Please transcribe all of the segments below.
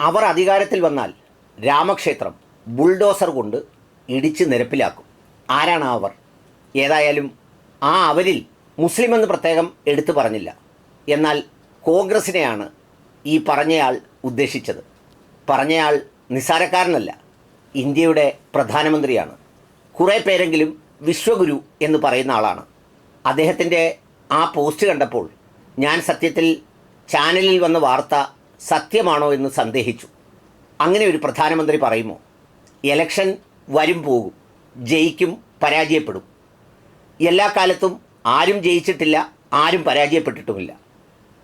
അവർ അധികാരത്തിൽ വന്നാൽ രാമക്ഷേത്രം ബുൾഡോസർ കൊണ്ട് ഇടിച്ച് നിരപ്പിലാക്കും. ആരാണ് അവർ? ഏതായാലും ആ അവരിൽ മുസ്ലിം എന്ന് പ്രത്യേകം എടുത്തു പറഞ്ഞില്ല. എന്നാൽ കോൺഗ്രസിനെയാണ് ഈ പറഞ്ഞയാൾ ഉദ്ദേശിച്ചത്. പറഞ്ഞയാൾ നിസാരക്കാരനല്ല ഇന്ത്യയുടെ പ്രധാനമന്ത്രിയാണ്. കുറേ പേരെങ്കിലും വിശ്വഗുരു എന്ന് പറയുന്ന ആളാണ്. അദ്ദേഹത്തിന്റെ ആ പോസ്റ്റ് കണ്ടപ്പോൾ ഞാൻ സത്യത്തിൽ ചാനലിൽ വന്ന വാർത്ത സത്യമാണോ എന്ന് സന്ദേഹിച്ചു. അങ്ങനെ ഒരു പ്രധാനമന്ത്രി പറയുമോ എലക്ഷൻ വരും പോകും ജയിക്കും പരാജയപ്പെടും. എല്ലാ കാലത്തും ആരും ജയിച്ചിട്ടില്ല ആരും പരാജയപ്പെട്ടിട്ടുമില്ല.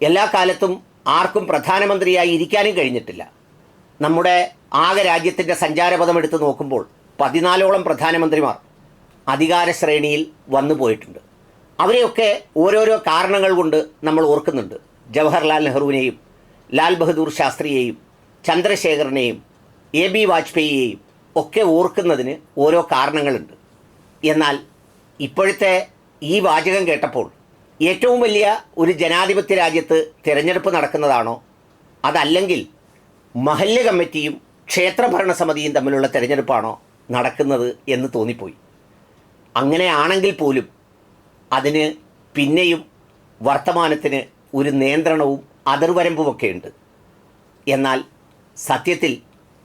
എല്ലാ കാലത്തും ആർക്കും പ്രധാനമന്ത്രിയായി ഇരിക്കാനും കഴിഞ്ഞിട്ടില്ല. നമ്മുടെ ആകെ രാജ്യത്തിന്റെ സഞ്ചാരപഥം എടുത്ത് നോക്കുമ്പോൾ പതിനാലോളം പ്രധാനമന്ത്രിമാർ അധികാര ശ്രേണിയിൽ വന്നു പോയിട്ടുണ്ട്. അവരെയൊക്കെ ഓരോരോ കാരണങ്ങൾ കൊണ്ട് നമ്മൾ ഓർക്കുന്നുണ്ട്. ജവഹർലാൽ നെഹ്റുവിനെയും ലാൽ ബഹദൂർ ശാസ്ത്രിയെയും ചന്ദ്രശേഖരനെയും എ ബി വാജ്പേയിയെയും ഒക്കെ ഓർക്കുന്നതിന് ഓരോ കാരണങ്ങളുണ്ട്. എന്നാൽ ഇപ്പോഴത്തെ ഈ വാചകം കേട്ടപ്പോൾ ഏറ്റവും വലിയ ഒരു ജനാധിപത്യ രാജ്യത്ത് തിരഞ്ഞെടുപ്പ് നടക്കുന്നതാണോ? അതല്ലെങ്കിൽ മഹല്ല് കമ്മിറ്റിയും ക്ഷേത്രഭരണ സമിതിയും തമ്മിലുള്ള തിരഞ്ഞെടുപ്പാണോ നടക്കുന്നത് എന്ന് തോന്നിപ്പോയി. അങ്ങനെയാണെങ്കിൽ പോലും അതിന് പിന്നെയും വർത്തമാനത്തിന് ഒരു നിയന്ത്രണവും അതിർവരമ്പുമൊക്കെ ഉണ്ട് എന്നാൽ സത്യത്തിൽ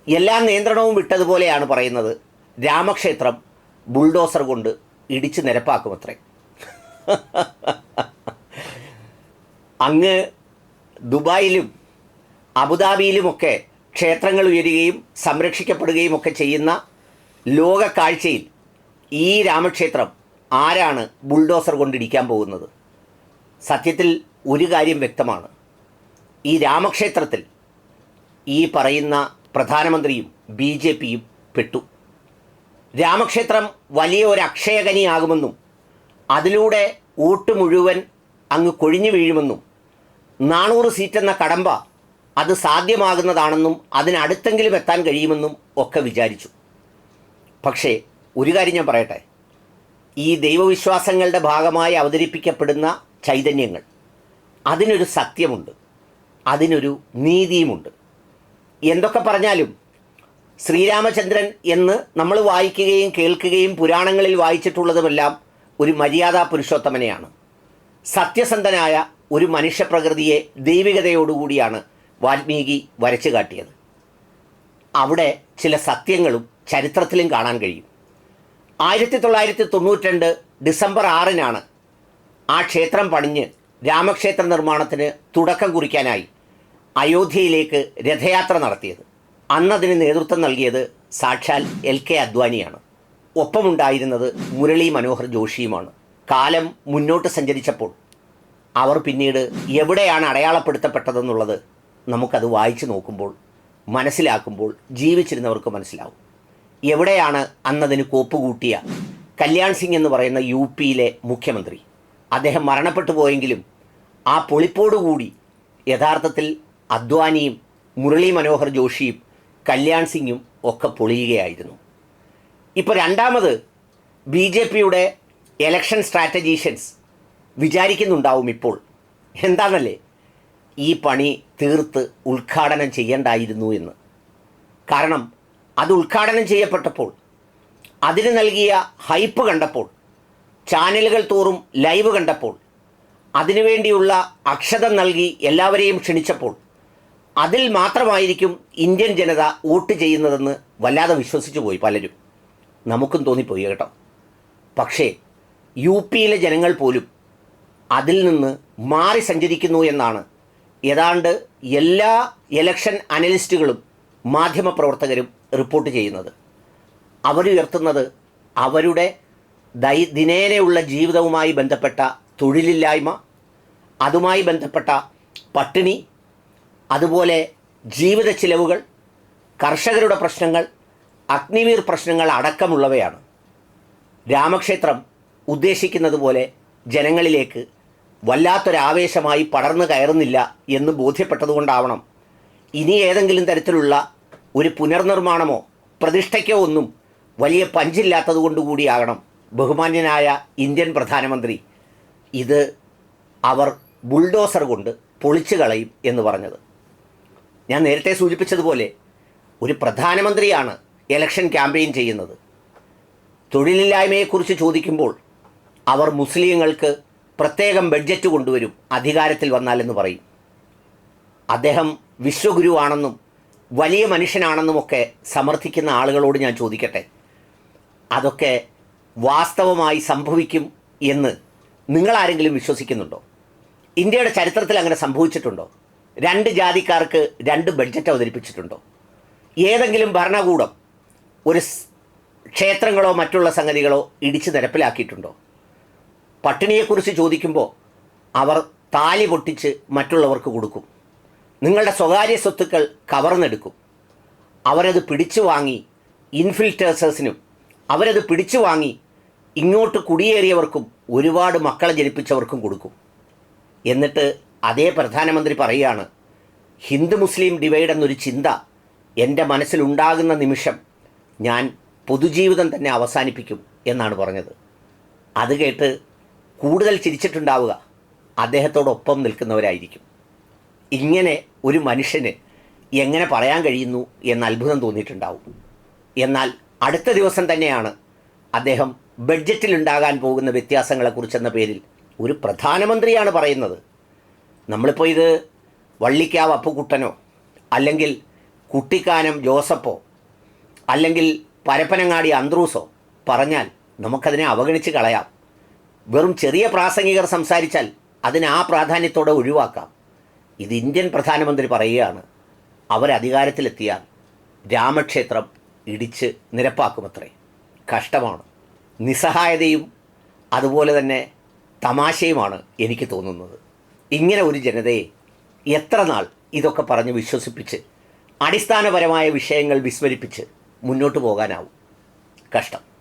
എല്ലാ നിയന്ത്രണവും വിട്ടതുപോലെയാണ് പറയുന്നത് രാമക്ഷേത്രം ബുൾഡോസർ കൊണ്ട് ഇടിച്ചു നിരപ്പാക്കുമത്രേ. അങ്ങ് ദുബായിലും അബുദാബിയിലുമൊക്കെ ക്ഷേത്രങ്ങൾ ഉയരുകയും സംരക്ഷിക്കപ്പെടുകയും ഒക്കെ ചെയ്യുന്ന ലോക കാഴ്ചയിൽ ഈ രാമക്ഷേത്രം ആരാണ് ബുൾഡോസർ കൊണ്ടിടിക്കാൻ പോകുന്നത്? സത്യത്തിൽ ഒരു കാര്യം വ്യക്തമാണ്. ഈ രാമക്ഷേത്രത്തിൽ ഈ പറയുന്ന പ്രധാനമന്ത്രിയും ബി ജെ പിയും പെട്ടു. രാമക്ഷേത്രം വലിയ ഒരു അക്ഷയകനിയാകുമെന്നും അതിലൂടെ വോട്ട് മുഴുവൻ അങ്ങ് കൊഴിഞ്ഞു വീഴുമെന്നും നാനൂറ് സീറ്റെന്ന കടമ്പ അത് സാധ്യമാകുന്നതാണെന്നും അതിനടുത്തെങ്കിലും എത്താൻ കഴിയുമെന്നും ഒക്കെ വിചാരിച്ചു. പക്ഷേ ഒരു കാര്യം ഞാൻ പറയട്ടെ. ഈ ദൈവവിശ്വാസങ്ങളുടെ ഭാഗമായി അവതരിപ്പിക്കപ്പെടുന്ന ചൈതന്യങ്ങൾ അതിനൊരു സത്യമുണ്ട്. അതിനൊരു നീതിയുമുണ്ട്. എന്തൊക്കെ പറഞ്ഞാലും ശ്രീരാമചന്ദ്രൻ എന്ന് നമ്മൾ വായിക്കുകയും കേൾക്കുകയും പുരാണങ്ങളിൽ വായിച്ചിട്ടുള്ളതുമെല്ലാം ഒരു മര്യാദാ പുരുഷോത്തമനെയാണ്. സത്യസന്ധനായ ഒരു മനുഷ്യപ്രകൃതിയെ ദൈവികതയോടുകൂടിയാണ് വാൽമീകി വരച്ചു കാട്ടിയത്. അവിടെ ചില സത്യങ്ങളും ചരിത്രത്തിലും കാണാൻ കഴിയും. ആയിരത്തി തൊള്ളായിരത്തി തൊണ്ണൂറ്റിരണ്ട് ഡിസംബർ ആറിനാണ് ആ ക്ഷേത്രം പണിഞ്ഞ് രാമക്ഷേത്ര നിർമ്മാണത്തിന് തുടക്കം കുറിക്കാനായി അയോധ്യയിലേക്ക് രഥയാത്ര നടത്തിയത്. അന്നതിന് നേതൃത്വം നൽകിയത് സാക്ഷാൽ എൽ കെ അദ്വാനിയാണ്. ഒപ്പമുണ്ടായിരുന്നത് മുരളി മനോഹർ ജോഷിയുമാണ്. കാലം മുന്നോട്ട് സഞ്ചരിച്ചപ്പോൾ അവർ പിന്നീട് എവിടെയാണ് അടയാളപ്പെടുത്തപ്പെട്ടതെന്നുള്ളത് നമുക്കത് വായിച്ചു നോക്കുമ്പോൾ മനസ്സിലാക്കുമ്പോൾ ജീവിച്ചിരുന്നവർക്ക് മനസ്സിലാവും. എവിടെയാണ് അന്നതിന് കോപ്പുകൂട്ടിയ കല്യാൺ സിംഗ് എന്ന് പറയുന്ന യു പിയിലെ മുഖ്യമന്ത്രി? അദ്ദേഹം മരണപ്പെട്ടു പോയെങ്കിലും ആ പൊളിപ്പോടുകൂടി യഥാർത്ഥത്തിൽ അദ്വാനിയും മുരളി മനോഹർ ജോഷിയും കല്യാൺ സിംഗും ഒക്കെ പൊളിയുകയായിരുന്നു. ഇപ്പോൾ രണ്ടാമത് ബി ജെ പിയുടെ എലക്ഷൻ സ്ട്രാറ്റജീഷ്യൻസ് വിചാരിക്കുന്നുണ്ടാവും ഇപ്പോൾ. എന്താണല്ലേ? ഈ പണി തീർത്ത് ഉദ്ഘാടനം ചെയ്യണ്ടായിരുന്നു എന്ന്. കാരണം അത് ഉദ്ഘാടനം ചെയ്യപ്പെട്ടപ്പോൾ അതിന് നൽകിയ ഹൈപ്പ് കണ്ടപ്പോൾ ചാനലുകൾ തോറും ലൈവ് കണ്ടപ്പോൾ അതിനുവേണ്ടിയുള്ള അക്ഷതം നൽകി എല്ലാവരെയും ക്ഷണിച്ചപ്പോൾ അതിൽ മാത്രമായിരിക്കും ഇന്ത്യൻ ജനത വോട്ട് ചെയ്യുന്നതെന്ന് വല്ലാതെ വിശ്വസിച്ചു പോയി പലരും. നമുക്കും തോന്നിപ്പോയി കേട്ടോ. പക്ഷേ യു പിയിലെ ജനങ്ങൾ പോലും അതിൽ നിന്ന് മാറി സഞ്ചരിക്കുന്നു എന്നാണ്. ഏതാണ്ട് എല്ലാ ഇലക്ഷൻ അനലിസ്റ്റുകളും മാധ്യമപ്രവർത്തകരും റിപ്പോർട്ട് ചെയ്യുന്നത്. അവരുയർത്തുന്നത് അവരുടെ ദൈ ദിനേനയുള്ള ജീവിതവുമായി ബന്ധപ്പെട്ട തൊഴിലില്ലായ്മ അതുമായി ബന്ധപ്പെട്ട പട്ടിണി അതുപോലെ ജീവിത ചിലവുകൾ കർഷകരുടെ പ്രശ്നങ്ങൾ അഗ്നിവീർ പ്രശ്നങ്ങൾ അടക്കമുള്ളവയാണ്. രാമക്ഷേത്രം ഉദ്ദേശിക്കുന്നത് പോലെ ജനങ്ങളിലേക്ക് വല്ലാത്തൊരാവേശമായി പടർന്നു കയറുന്നില്ല എന്ന് ബോധ്യപ്പെട്ടതുകൊണ്ടാവണം ഇനി ഏതെങ്കിലും തരത്തിലുള്ള ഒരു പുനർനിർമ്മാണമോ പ്രതിഷ്ഠയ്ക്കോ ഒന്നും വലിയ പഞ്ചില്ലാത്തത് കൊണ്ടുകൂടിയാകണം ബഹുമാന്യനായ ഇന്ത്യൻ പ്രധാനമന്ത്രി. ഇത് അവർ ബുൾഡോസർ കൊണ്ട് പൊളിച്ചു കളയും എന്ന് പറഞ്ഞത്. ഞാൻ നേരത്തെ സൂചിപ്പിച്ചതുപോലെ ഒരു പ്രധാനമന്ത്രിയാണ് എലക്ഷൻ ക്യാമ്പയിൻ ചെയ്യുന്നത്. തൊഴിലില്ലായ്മയെക്കുറിച്ച് ചോദിക്കുമ്പോൾ അവർ മുസ്ലിങ്ങൾക്ക് പ്രത്യേകം ബഡ്ജറ്റ് കൊണ്ടുവരും അധികാരത്തിൽ വന്നാലെന്ന് പറയും. അദ്ദേഹം വിശ്വഗുരുവാണെന്നും വലിയ മനുഷ്യനാണെന്നുമൊക്കെ സമർത്ഥിക്കുന്ന ആളുകളോട് ഞാൻ ചോദിക്കട്ടെ? അതൊക്കെ വാസ്തവമായി സംഭവിക്കും എന്ന് നിങ്ങളാരെങ്കിലും വിശ്വസിക്കുന്നുണ്ടോ? ഇന്ത്യയുടെ ചരിത്രത്തിൽ അങ്ങനെ സംഭവിച്ചിട്ടുണ്ടോ? രണ്ട് ജാതിക്കാർക്ക് രണ്ട് ബഡ്ജറ്റ് അവതരിപ്പിച്ചിട്ടുണ്ടോ? ഏതെങ്കിലും ഭരണകൂടം ഒരു ക്ഷേത്രങ്ങളോ മറ്റുള്ള സംഗതികളോ ഇടിച്ച് നിരപ്പിലാക്കിയിട്ടുണ്ടോ? പട്ടിണിയെക്കുറിച്ച് ചോദിക്കുമ്പോൾ അവർ താലി പൊട്ടിച്ച് മറ്റുള്ളവർക്ക് കൊടുക്കും. നിങ്ങളുടെ സ്വകാര്യ സ്വത്തുക്കൾ കവർന്നെടുക്കും. അവരത് പിടിച്ചു വാങ്ങി ഇൻഫിൽറ്റേഴ്സേഴ്സിനും അവരത് പിടിച്ചു വാങ്ങി ഇങ്ങോട്ട് കുടിയേറിയവർക്കും ഒരുപാട് മക്കളെ ജനിപ്പിച്ചവർക്കും കൊടുക്കും. എന്നിട്ട് അതേ പ്രധാനമന്ത്രി പറയുകയാണ് ഹിന്ദു മുസ്ലിം ഡിവൈഡ് എന്നൊരു ചിന്ത എന്റെ മനസ്സിലുണ്ടാകുന്ന നിമിഷം ഞാൻ പൊതുജീവിതം തന്നെ അവസാനിപ്പിക്കും എന്നാണ് പറഞ്ഞത്. അത് കേട്ട് കൂടുതൽ ചിരിച്ചിട്ടുണ്ടാവുക അദ്ദേഹത്തോടൊപ്പം നിൽക്കുന്നവരായിരിക്കും. ഇങ്ങനെ ഒരു മനുഷ്യന് എങ്ങനെ പറയാൻ കഴിയുന്നു എന്ന് അത്ഭുതം തോന്നിയിട്ടുണ്ടാവും. എന്നാൽ അടുത്ത ദിവസം തന്നെയാണ് അദ്ദേഹം ബഡ്ജറ്റിലുണ്ടാകാൻ പോകുന്ന വ്യത്യാസങ്ങളെക്കുറിച്ചെന്ന പേരിൽ ഒരു പ്രധാനമന്ത്രിയാണ് പറയുന്നത്. നമ്മളിപ്പോൾ ഇത് വള്ളിക്കാവ് അപ്പുക്കുട്ടനോ അല്ലെങ്കിൽ കുട്ടിക്കാനം ജോസഫോ അല്ലെങ്കിൽ പരപ്പനങ്ങാടി അന്ത്രൂസോ പറഞ്ഞാൽ നമുക്കതിനെ അവഗണിച്ച് കളയാം. വെറും ചെറിയ പ്രാസംഗികർ സംസാരിച്ചാൽ അതിനെ ആ പ്രാധാന്യത്തോടെ ഒഴിവാക്കാം. ഇത് ഇന്ത്യൻ പ്രധാനമന്ത്രി പറയുകയാണ്. അവരധികാരത്തിലെത്തിയാൽ രാമക്ഷേത്രം ഇടിച്ച് നിരപ്പാക്കുമത്രേ. കഷ്ടമാണ്. നിസ്സഹായതയും അതുപോലെ തന്നെ തമാശയുമാണ് എനിക്ക് തോന്നുന്നത്. ഇങ്ങനെ ഒരു ജനതയെ എത്ര നാൾ ഇതൊക്കെ പറഞ്ഞ് വിശ്വസിപ്പിച്ച് അടിസ്ഥാനപരമായ വിഷയങ്ങൾ വിസ്മരിപ്പിച്ച് മുന്നോട്ട് പോകാനാവും? കഷ്ടം.